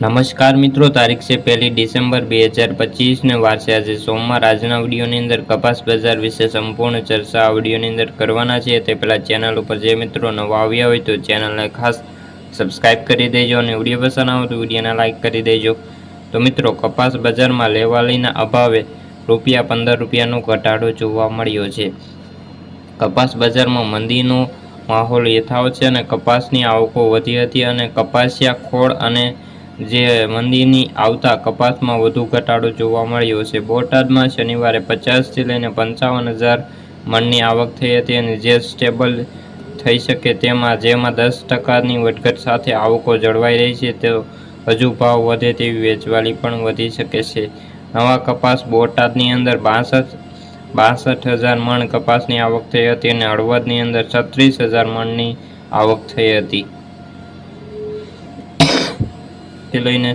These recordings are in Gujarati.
નમસ્કાર મિત્રો, તારીખ છે પહેલી ડિસેમ્બર બે હજાર પચીસને વાર છે આજે સોમવાર. આજના વિડીયોની અંદર કપાસ બજાર વિશે સંપૂર્ણ ચર્ચા આ વિડીયોની અંદર કરવાના છે તે પહેલાં ચેનલ ઉપર જે મિત્રો નવા આવ્યા હોય તો ચેનલને ખાસ સબસ્ક્રાઈબ કરી દેજો અને વીડિયો પસંદ આવે તો વિડીયોને લાઇક કરી દેજો. તો મિત્રો, કપાસ બજારમાં લેવાલીના અભાવે રૂપિયા પંદર રૂપિયાનો ઘટાડો જોવા મળ્યો છે. કપાસ બજારમાં મંદીનો માહોલ યથાવત છે અને કપાસની આવકો વધી હતી અને કપાસિયા, ખોળ અને જે મંદીની આવતા કપાસમાં વધુ ઘટાડો જોવા મળ્યો છે. બોટાદમાં શનિવારે પચાસથી લઈને પંચાવન હજાર મણની આવક થઈ હતી અને જે સ્ટેબલ થઈ શકે તેમાં જેમાં દસ ટકાની વધઘટ સાથે આવકો જળવાઈ રહી છે, તે હજુ ભાવ વધે તેવી વેચવાલી પણ વધી શકે છે. નવા કપાસ બોટાદની અંદર બાસઠ બાસઠ હજાર મણ કપાસની આવક થઈ હતી અને હળવદની અંદર છત્રીસ હજાર મણની આવક થઈ હતી. થી લઈને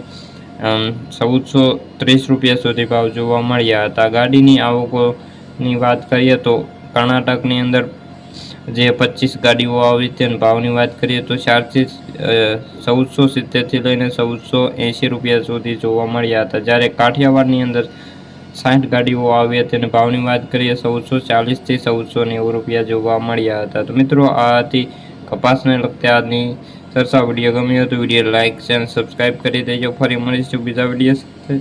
ચૌદસો ત્રીસ રૂપિયા સુધી ભાવ જોવા મળ્યા હતા. ગાડીની આવકોની વાત કરીએ તો કર્ણાટકની અંદર જે પચીસ ગાડીઓ આવી તેના ભાવની વાત કરીએ તો ચારથી ચૌદસો સિત્તેરથી લઈને ચૌદસો એંશી રૂપિયા સુધી જોવા મળ્યા હતા. જ્યારે કાઠિયાવાડની અંદર સાઠ ગાડીઓ આવી હતી અને ભાવની વાત કરીએ, ચૌદસો ચાલીસથી ચૌદસો નેવું રૂપિયા જોવા મળ્યા હતા. તો મિત્રો, આ હતી કપાસને લગતી આજની ચર્ચા વીડિયો ગમ્યો તો વીડિયો લાઇક શેર સબસ્ક્રાઈબ કરી દેજો. ફરી મળીશું બીજા વીડિયો સાથે.